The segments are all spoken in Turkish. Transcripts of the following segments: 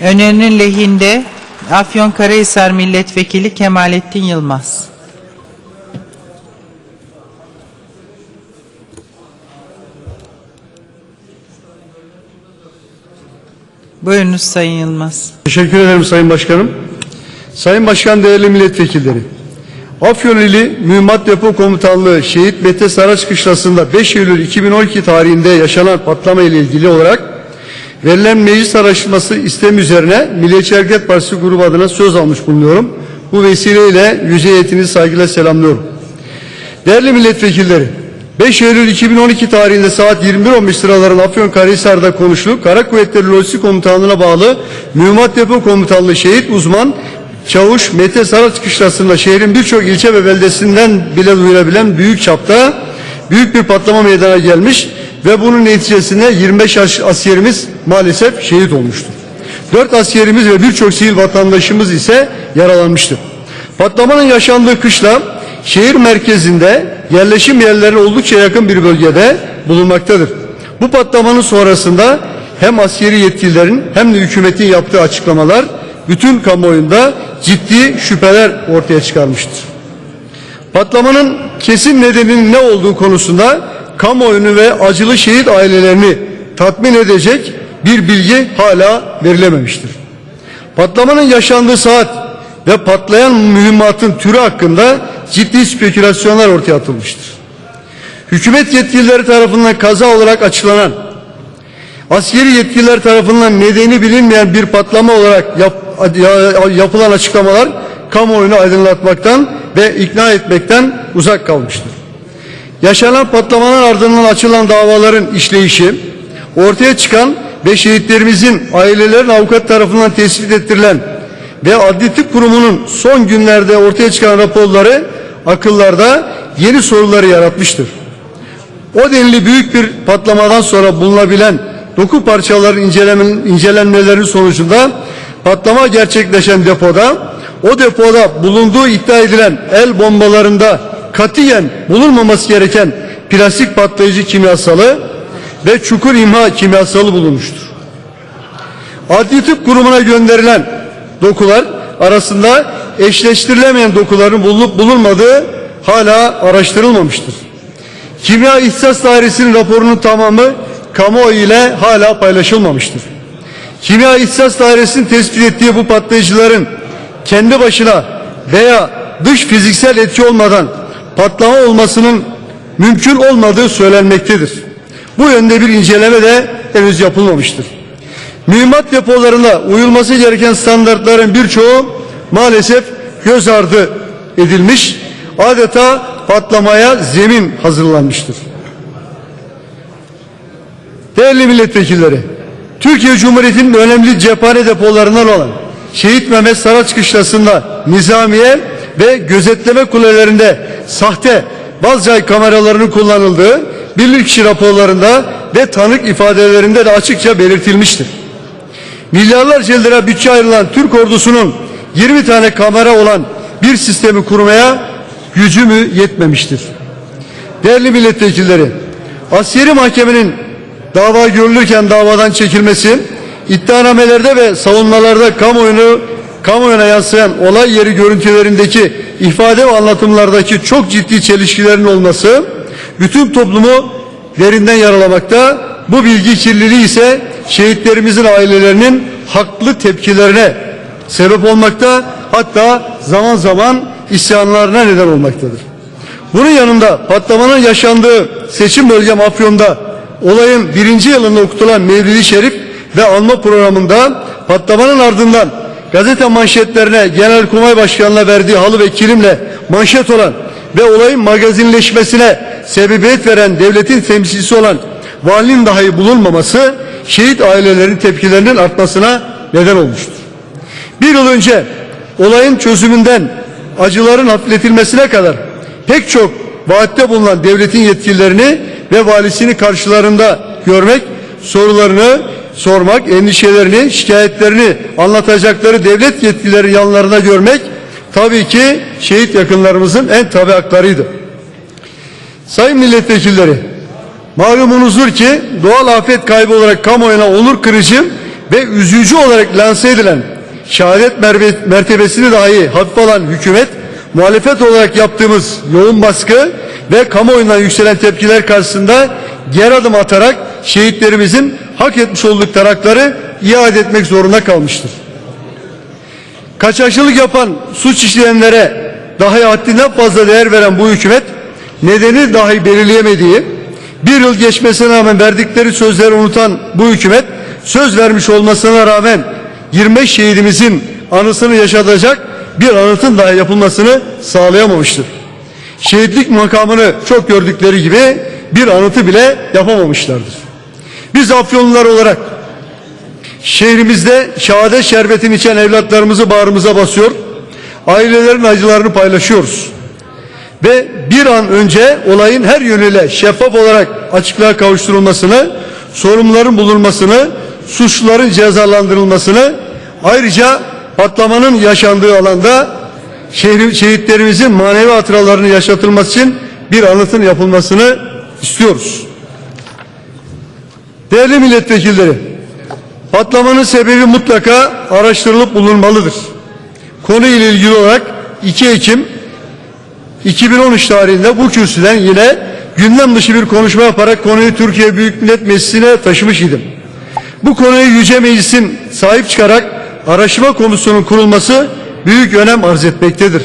Önerinin lehinde Afyonkarahisar Milletvekili Kemalettin Yılmaz. Buyurunuz Sayın Yılmaz. Teşekkür ederim Sayın Başkanım. Sayın Başkan, değerli milletvekilleri. Afyon ili Mühimmat Depo Komutanlığı Şehit Mete Saraç Kışlası'nda 5 Eylül 2012 tarihinde yaşanan patlama ile ilgili olarak verilen meclis araştırması istem üzerine Milliyetçi Hareket Partisi grubu adına söz almış bulunuyorum. Bu vesileyle yüce heyetinizi saygıyla selamlıyorum. Değerli milletvekilleri, 5 Eylül 2012 tarihinde saat 21.15 sıralarında Afyonkarahisar'da konuşulup Kara Kuvvetleri Lojistik Komutanlığı'na bağlı Mühimmat Depo Komutanlığı şehit uzman Çavuş Mete Saraç Kışlası'nda şehrin birçok ilçe ve beldesinden bile duyulabilen büyük çapta büyük bir patlama meydana gelmiş ve bunun neticesinde 25 as- askerimiz maalesef şehit olmuştur. 4 askerimiz ve birçok sivil vatandaşımız ise yaralanmıştır. Patlamanın yaşandığı kışla şehir merkezinde yerleşim yerlerine oldukça yakın bir bölgede bulunmaktadır. Bu patlamanın sonrasında hem askeri yetkililerin hem de hükümetin yaptığı açıklamalar bütün kamuoyunda ciddi şüpheler ortaya çıkarmıştır. Patlamanın kesin nedeninin ne olduğu konusunda kamuoyunu ve acılı şehit ailelerini tatmin edecek bir bilgi hala verilememiştir. Patlamanın yaşandığı saat ve patlayan mühimmatın türü hakkında ciddi spekülasyonlar ortaya atılmıştır. Hükümet yetkilileri tarafından kaza olarak açıklanan, askeri yetkililer tarafından nedeni bilinmeyen bir patlama olarak yap- ya- yapılan açıklamalar kamuoyunu aydınlatmaktan ve ikna etmekten uzak kalmıştır. Yaşanan patlamalar ardından açılan davaların işleyişi, ortaya çıkan ve şehitlerimizin ailelerin avukat tarafından tespit ettirilen ve Adli Tıp Kurumu'nun son günlerde ortaya çıkan raporları akıllarda yeni soruları yaratmıştır. O denli büyük bir patlamadan sonra bulunabilen doku parçaların incelemen, incelenmeleri sonucunda patlama gerçekleşen depoda o depoda bulunduğu iddia edilen el bombalarında katiyen bulunmaması gereken plastik patlayıcı kimyasalı ve çukur imha kimyasalı bulunmuştur. Adli Tıp Kurumu'na gönderilen dokular arasında eşleştirilemeyen dokuların bulunup bulunmadığı hala araştırılmamıştır. Kimya İhtisas Dairesi'nin raporunun tamamı kamuoyu ile hala paylaşılmamıştır. Kimya İhtisas Dairesi'nin tespit ettiği bu patlayıcıların kendi başına veya dış fiziksel etki olmadan patlama olmasının mümkün olmadığı söylenmektedir. Bu yönde bir inceleme de henüz yapılmamıştır. Mühimmat depolarında uyulması gereken standartların birçoğu maalesef göz ardı edilmiş, adeta patlamaya zemin hazırlanmıştır. Değerli milletvekilleri, Türkiye Cumhuriyeti'nin önemli cephane depolarından olan Şehit Mehmet Saraç Kışlası'nda Nizamiye ve gözetleme kulelerinde sahte Balcay kameralarının kullanıldığı bilirkişi raporlarında ve tanık ifadelerinde de açıkça belirtilmiştir. Milyarlarca lira bütçe ayrılan Türk ordusunun 20 tane kamera olan bir sistemi kurmaya gücü mü yetmemiştir? Değerli milletvekilleri, askeri mahkemenin dava görülürken davadan çekilmesi, iddianamelerde ve savunmalarda kamuoyunu kamuoyuna yansıyan olay yeri görüntülerindeki ifade ve anlatımlardaki çok ciddi çelişkilerin olması bütün toplumu derinden yaralamakta. Bu bilgi kirliliği ise şehitlerimizin ailelerinin haklı tepkilerine sebep olmakta hatta zaman zaman isyanlarına neden olmaktadır. Bunun yanında patlamanın yaşandığı seçim bölgem Afyon'da olayın birinci yılında okutulan Mevlidi Şerif ve anma programında patlamanın ardından gazete manşetlerine Genelkurmay Başkanı'na verdiği halı ve kilimle manşet olan ve olayın magazinleşmesine sebebiyet veren devletin temsilcisi olan valinin dahi bulunmaması şehit ailelerin tepkilerinin artmasına neden olmuştur. Bir yıl önce olayın çözümünden acıların hafifletilmesine kadar pek çok vaatte bulunan devletin yetkililerini ve valisini karşılarında görmek, sorularını sormak, endişelerini, şikayetlerini anlatacakları devlet yetkilileri yanlarına görmek tabii ki şehit yakınlarımızın en tabi haklarıydı. Sayın milletvekilleri, malumunuzdur ki doğal afet kaybı olarak kamuoyuna onur kırıcı ve üzücü olarak lanse edilen şehadet mertebesini dahi hafife alan hükümet muhalefet olarak yaptığımız yoğun baskı ve kamuoyundan yükselen tepkiler karşısında geri adım atarak şehitlerimizin hak etmiş oldukları hakları iade etmek zorunda kalmıştır. Kaçakçılık yapan, suç işleyenlere dahi haddinden fazla değer veren bu hükümet nedeni dahi belirleyemediği, bir yıl geçmesine rağmen verdikleri sözleri unutan bu hükümet söz vermiş olmasına rağmen 25 şehidimizin anısını yaşatacak bir anıtın dahi yapılmasını sağlayamamıştır. Şehitlik makamını çok gördükleri gibi bir anıtı bile yapamamışlardır. Biz Afyonlular olarak Şehrimizde şehadet şerbetini içen evlatlarımızı bağrımıza basıyor. Ailelerin acılarını paylaşıyoruz. Ve bir an önce olayın her yönüyle şeffaf olarak açıklığa kavuşturulmasını, sorumluların bulunmasını, suçluların cezalandırılmasını, ayrıca patlamanın yaşandığı alanda şehitlerimizin manevi hatıralarını yaşatılması için bir anıtın yapılmasını istiyoruz. Değerli milletvekilleri, Patlamanın sebebi mutlaka araştırılıp bulunmalıdır. Konu ile ilgili olarak 2 Ekim 2013 tarihinde bu kürsüden yine gündem dışı bir konuşma yaparak konuyu Türkiye Büyük Millet Meclisi'ne taşımış idim. Bu konuyu Yüce Meclis'in sahip çıkarak araştırma komisyonunun kurulması büyük önem arz etmektedir.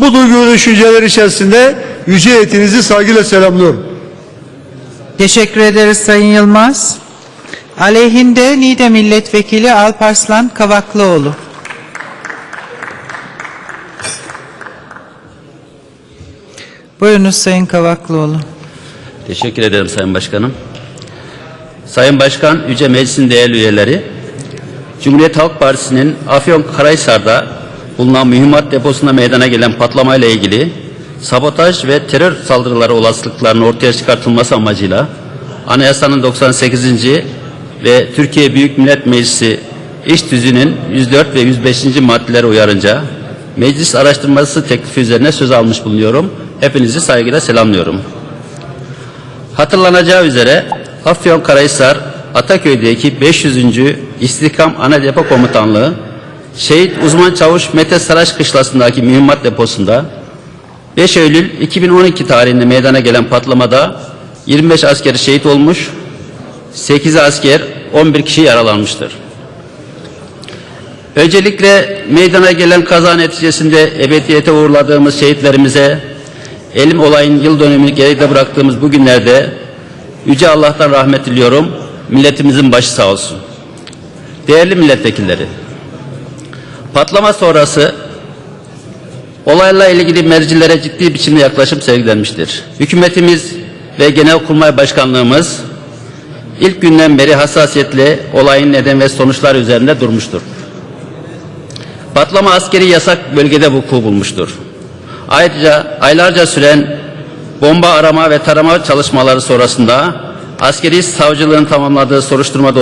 Bu duygu ve düşünceler içerisinde yüce heyetinizi saygıyla selamlıyorum. Teşekkür ederiz Sayın Yılmaz. Aleyhinde Niğde Milletvekili Alparslan Kavaklıoğlu. Buyurunuz Sayın Kavaklıoğlu. Teşekkür ederim Sayın Başkanım. Sayın Başkan, Yüce Meclis'in değerli üyeleri, Cumhuriyet Halk Partisi'nin Afyon Karahisar'da bulunan mühimmat deposunda meydana gelen patlamayla ilgili sabotaj ve terör saldırıları olasılıklarının ortaya çıkartılması amacıyla Anayasanın 98. ve Türkiye Büyük Millet Meclisi İş Tüzüğü'nün 104 ve 105. maddeleri uyarınca meclis araştırması teklifi üzerine söz almış bulunuyorum. Hepinizi saygıyla selamlıyorum. Hatırlanacağı üzere Afyonkarahisar Ataköy'deki 500. İstihkam Ana Depo Komutanlığı Şehit Uzman Çavuş Mete Saraç Kışlası'ndaki mühimmat deposunda 5 Eylül 2012 tarihinde meydana gelen patlamada 25 asker şehit olmuş, 8 asker 11 kişi yaralanmıştır. Öncelikle meydana gelen kaza neticesinde ebediyete uğurladığımız şehitlerimize elim olayın yıl dönümünü geride bıraktığımız bu günlerde Yüce Allah'tan rahmet diliyorum. Milletimizin başı sağ olsun. Değerli milletvekilleri, patlama sonrası olayla ilgili mercilere ciddi biçimde yaklaşım sergilenmiştir. Hükümetimiz ve Genelkurmay Başkanlığımız ilk günden beri hassasiyetle olayın neden ve sonuçlar üzerinde durmuştur. Patlama askeri yasak bölgede vuku bulmuştur. Ayrıca aylarca süren bomba arama ve tarama çalışmaları sonrasında askeri savcılığın tamamladığı soruşturma dosyası